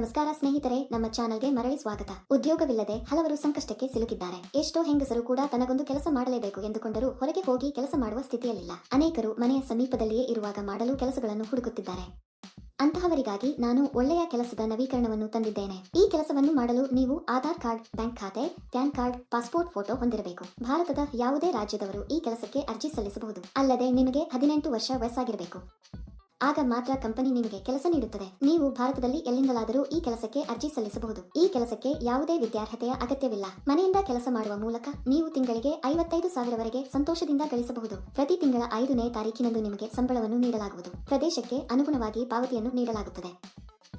ನಮಸ್ಕಾರ ಸ್ನೇಹಿತರೆ, ನಮ್ಮ ಚಾನಲ್ಗೆ ಮರಳಿ ಸ್ವಾಗತ. ಉದ್ಯೋಗವಿಲ್ಲದೆ ಹಲವರು ಸಂಕಷ್ಟಕ್ಕೆ ಸಿಲುಕಿದ್ದಾರೆ. ಎಷ್ಟೋ ಹೆಂಗಸರು ಕೂಡ ತನಗೊಂದು ಕೆಲಸ ಮಾಡಲೇಬೇಕು ಎಂದುಕೊಂಡರೂ ಹೊರಗೆ ಹೋಗಿ ಕೆಲಸ ಮಾಡುವ ಸ್ಥಿತಿಯಲ್ಲಿಲ್ಲ. ಅನೇಕರು ಮನೆಯ ಸಮೀಪದಲ್ಲಿಯೇ ಇರುವಾಗ ಮಾಡಲು ಕೆಲಸಗಳನ್ನು ಹುಡುಕುತ್ತಿದ್ದಾರೆ. ಅಂತಹವರಿಗಾಗಿ ನಾನು ಒಳ್ಳೆಯ ಕೆಲಸದ ನವೀಕರಣವನ್ನು ತಂದಿದ್ದೇನೆ. ಈ ಕೆಲಸವನ್ನು ಮಾಡಲು ನೀವು ಆಧಾರ್ ಕಾರ್ಡ್, ಬ್ಯಾಂಕ್ ಖಾತೆ, ಪ್ಯಾನ್ ಕಾರ್ಡ್, ಪಾಸ್ಪೋರ್ಟ್ ಫೋಟೋ ಹೊಂದಿರಬೇಕು. ಭಾರತದ ಯಾವುದೇ ರಾಜ್ಯದವರು ಈ ಕೆಲಸಕ್ಕೆ ಅರ್ಜಿ ಸಲ್ಲಿಸಬಹುದು. ಅಲ್ಲದೆ ನಿಮಗೆ ಹದಿನೆಂಟು ವರ್ಷ ವಯಸ್ಸಾಗಿರಬೇಕು. ಆಗ ಮಾತ್ರ ಕಂಪನಿ ನಿಮಗೆ ಕೆಲಸ ನೀಡುತ್ತದೆ. ನೀವು ಭಾರತದಲ್ಲಿ ಎಲ್ಲಿಂದಲಾದರೂ ಈ ಕೆಲಸಕ್ಕೆ ಅರ್ಜಿ ಸಲ್ಲಿಸಬಹುದು. ಈ ಕೆಲಸಕ್ಕೆ ಯಾವುದೇ ವಿದ್ಯಾರ್ಹತೆಯ ಅಗತ್ಯವಿಲ್ಲ. ಮನೆಯಿಂದ ಕೆಲಸ ಮಾಡುವ ಮೂಲಕ ನೀವು ತಿಂಗಳಿಗೆ ಐವತ್ತೈದು ಸಾವಿರವರೆಗೆ ಸಂತೋಷದಿಂದ ಗಳಿಸಬಹುದು. ಪ್ರತಿ ತಿಂಗಳ ಐದನೇ ತಾರೀಕಿನಂದು ನಿಮಗೆ ಸಂಬಳವನ್ನು ನೀಡಲಾಗುವುದು. ಪ್ರದೇಶಕ್ಕೆ ಅನುಗುಣವಾಗಿ ಪಾವತಿಯನ್ನು ನೀಡಲಾಗುತ್ತದೆ.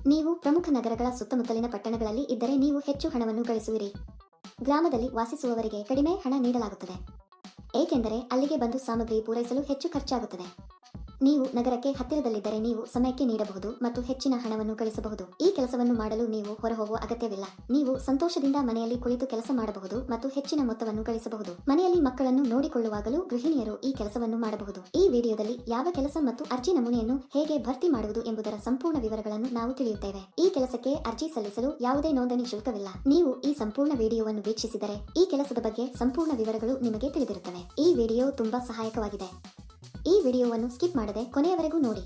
ನೀವು ಪ್ರಮುಖ ನಗರಗಳ ಸುತ್ತಮುತ್ತಲಿನ ಪಟ್ಟಣಗಳಲ್ಲಿ ಇದ್ದರೆ ನೀವು ಹೆಚ್ಚು ಹಣವನ್ನು ಗಳಿಸುವಿರಿ. ಗ್ರಾಮದಲ್ಲಿ ವಾಸಿಸುವವರಿಗೆ ಕಡಿಮೆ ಹಣ ನೀಡಲಾಗುತ್ತದೆ. ಏಕೆಂದರೆ ಅಲ್ಲಿಗೆ ಬಂದು ಸಾಮಗ್ರಿ ಪೂರೈಸಲು ಹೆಚ್ಚು ಖರ್ಚಾಗುತ್ತದೆ. ನೀವು ನಗರಕ್ಕೆ ಹತ್ತಿರದಲ್ಲಿದ್ದರೆ ನೀವು ಸಮಯಕ್ಕೆ ನೀಡಬಹುದು ಮತ್ತು ಹೆಚ್ಚಿನ ಹಣವನ್ನು ಗಳಿಸಬಹುದು. ಈ ಕೆಲಸವನ್ನು ಮಾಡಲು ನೀವು ಹೊರಹೋಗುವ ಅಗತ್ಯವಿಲ್ಲ. ನೀವು ಸಂತೋಷದಿಂದ ಮನೆಯಲ್ಲಿ ಕುಳಿತು ಕೆಲಸ ಮಾಡಬಹುದು ಮತ್ತು ಹೆಚ್ಚಿನ ಮೊತ್ತವನ್ನು ಗಳಿಸಬಹುದು. ಮನೆಯಲ್ಲಿ ಮಕ್ಕಳನ್ನು ನೋಡಿಕೊಳ್ಳುವಾಗಲೂ ಗೃಹಿಣಿಯರು ಈ ಕೆಲಸವನ್ನು ಮಾಡಬಹುದು. ಈ ವಿಡಿಯೋದಲ್ಲಿ ಯಾವ ಕೆಲಸ ಮತ್ತು ಅರ್ಜಿ ನಮೂನೆಯನ್ನು ಹೇಗೆ ಭರ್ತಿ ಮಾಡುವುದು ಎಂಬುದರ ಸಂಪೂರ್ಣ ವಿವರಗಳನ್ನು ನಾವು ತಿಳಿಯುತ್ತೇವೆ. ಈ ಕೆಲಸಕ್ಕೆ ಅರ್ಜಿ ಸಲ್ಲಿಸಲು ಯಾವುದೇ ನೋಂದಣಿ ಶುಲ್ಕವಿಲ್ಲ. ನೀವು ಈ ಸಂಪೂರ್ಣ ವಿಡಿಯೋವನ್ನು ವೀಕ್ಷಿಸಿದರೆ ಈ ಕೆಲಸದ ಬಗ್ಗೆ ಸಂಪೂರ್ಣ ವಿವರಗಳು ನಿಮಗೆ ತಿಳಿದಿರುತ್ತವೆ. ಈ ವಿಡಿಯೋ ತುಂಬಾ ಸಹಾಯಕವಾಗಿದೆ. ಈ ವಿಡಿಯೋವನ್ನು ಸ್ಕಿಪ್ ಮಾಡದೆ ಕೊನೆಯವರೆಗೂ ನೋಡಿ.